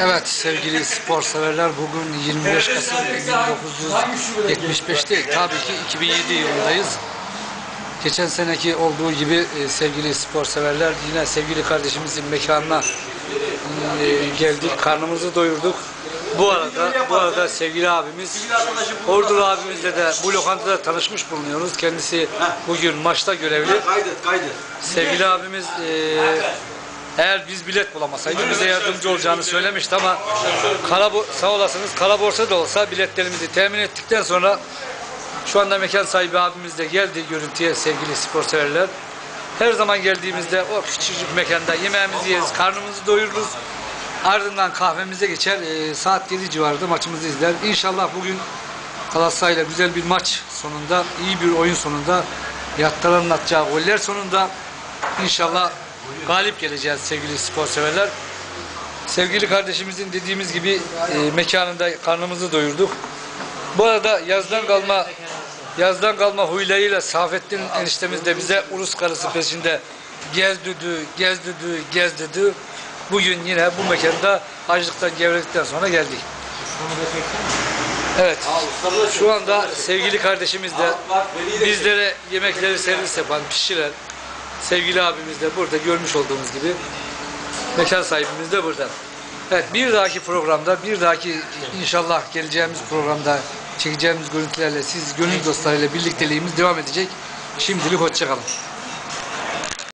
Evet sevgili spor severler bugün 25 Kasım 1975 değil tabii ki 2007 yılındayız. Geçen seneki olduğu gibi e, sevgili spor severler yine sevgili kardeşimizin mekanına e, geldik karnımızı doyurduk. Bu arada bu arada sevgili abimiz Ordur abimizle de bu lokantada tanışmış bulunuyoruz. Kendisi bugün maçta görevli. Kaydet, kaydet. Sevgili abimiz e, eğer biz bilet bulamasaydık bize yardımcı olacağını söylemişti ama kara sağ olasınız kara borsa da olsa biletlerimizi temin ettikten sonra şu anda mekan sahibi abimiz de geldi görüntüye sevgili spor severler. Her zaman geldiğimizde o küçücük mekanda yemeğimizi yeriz, karnımızı doyururuz. Ardından kahvemize geçer, e, saat 7 civarında maçımızı izler. İnşallah bugün Galatasaray'la güzel bir maç sonunda, iyi bir oyun sonunda, yattaların atacağı goller sonunda inşallah galip geleceğiz sevgili spor severler. Sevgili kardeşimizin dediğimiz gibi e, mekanında karnımızı doyurduk. Bu arada yazdan kalma yazdan kalma huylarıyla Safettin eniştemiz de bize Urus karısı peşinde gezdüdü, gezdüdü, gezdüdü. Bugün yine bu mekanda açlıktan gevredikten sonra geldik. Evet. Şu anda sevgili kardeşimiz de bizlere yemekleri servis yapan, pişiren sevgili abimiz de burada görmüş olduğumuz gibi mekan sahibimiz de burada. Evet bir dahaki programda, bir dahaki inşallah geleceğimiz programda çekeceğimiz görüntülerle siz gönül dostlarıyla birlikteliğimiz devam edecek. Şimdilik hoşçakalın.